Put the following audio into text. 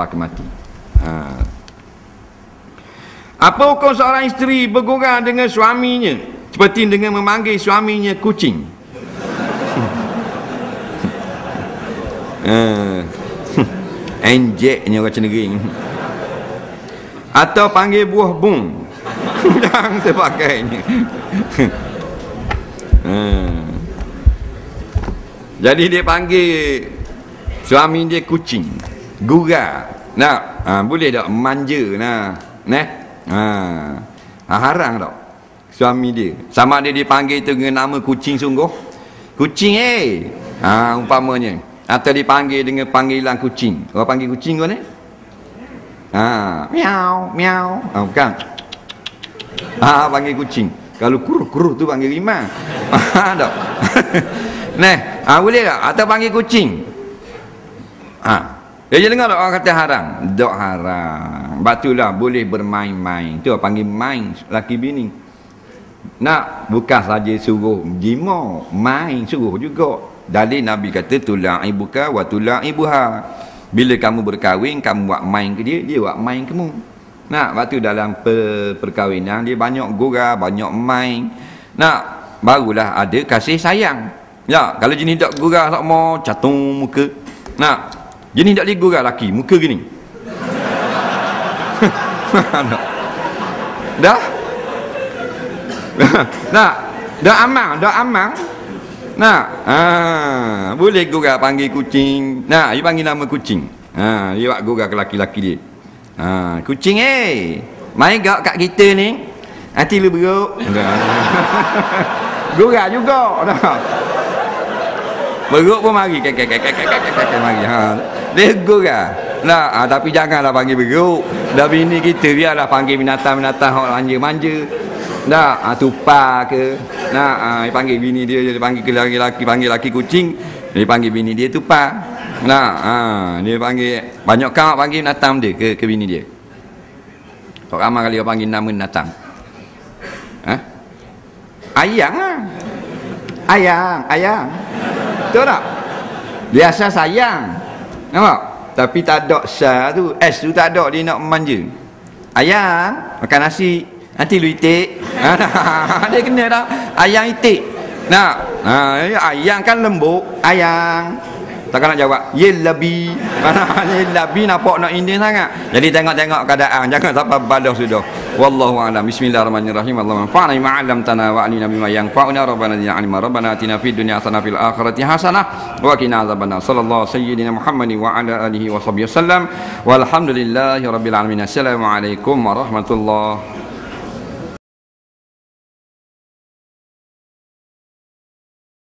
sampai ke mati. Ha. apa hukum seorang isteri bergurau dengan suaminya? Seperti dengan memanggil suaminya kucing. Uh, enjeknya orang cenering atau panggil buah bung. Yang sebagainya. Uh. jadi dia panggil suami dia kucing gura nak? Ha, boleh tak manja? Nah. Nah ha. ha haram tak? Suami dia. Sama dia dipanggil dengan nama kucing sungguh. Kucing eh ha umpamanya. Atau dipanggil dengan panggilan kucing orang panggil kucing kau ni? Ha. Miau miau. Ha bukan. Ha panggil kucing kalau kuruh-kuruh tu panggil rimau ha tak? Nah ha boleh tak? Atau panggil kucing Ha. Dia dengar tak orang kata haram? Dok haram. Batulah boleh bermain-main. Tu panggil main laki bini. Nak bukan saja suruh jima, main suruh juga. Dalil Nabi kata tulang ibuka wa tulang ibuha. Bila kamu berkahwin, kamu buat main ke dia, dia buat main kamu. Nak, waktu dalam per perkahwinan dia banyak gurau, banyak main. Nak, barulah ada kasih sayang. Ya, kalau jenis tak gurau tak mau catung muka. Nak, Jenis tak ligu kan laki, muka gini. dah? Nak? Dah amang, dah amang. Nak? Ha, boleh gurau panggil kucing. Nak, dia panggil nama kucing. Ha, dia buat gurau ke laki-laki dia. Ha, kucing eh. Mai gak kat kita ni. Hati lu beruk. gurau juga. Dah. Beruk pun mari. Kek, kek, kek, kek, kek, kek, mari. Ha. Lego kan? Nah, ha, tapi janganlah panggil beruk. Dah bini kita biarlah panggil binatang-binatang hok manja-manja. Dah, ha, tupa ke. Nah, ha, dia panggil bini dia, dia panggil ke laki-laki, panggil laki kucing. Dia panggil bini dia tupa. Nah, ha, dia panggil banyak kau panggil binatang dia ke ke bini dia. Kau ramai kali kau panggil nama binatang. Ha? Ayang lah. Ayang, ayang. Betul tak? Biasa sayang. Nampak? Tapi tak ada sah tu. S tu tak ada dia nak manja. Ayang, makan nasi. Nanti lu itik. dia kena tak? Ayang itik. Nak? Ha, ayang kan lembut. Ayang. Takkan nak jawab. Ye lebih. Ye lebih nampak nak Indian sangat. Jadi tengok-tengok keadaan. Jangan sampai balas sudah. Wallahu a'lam. Bismillahirrahmanirrahim. Allahumma fa'na ma 'allamtana wa 'allimna bima yanfa'una. Rabbana zidna 'ilma. Rabbana atina fid dunya hasanah fil akhirati hasanah wa qina adzabannar. Sallallahu sayyidina Muhammadin wa ala alihi wa sahbihi wasallam. Walhamdulillahi rabbil alamin. Assalamualaikum warahmatullahi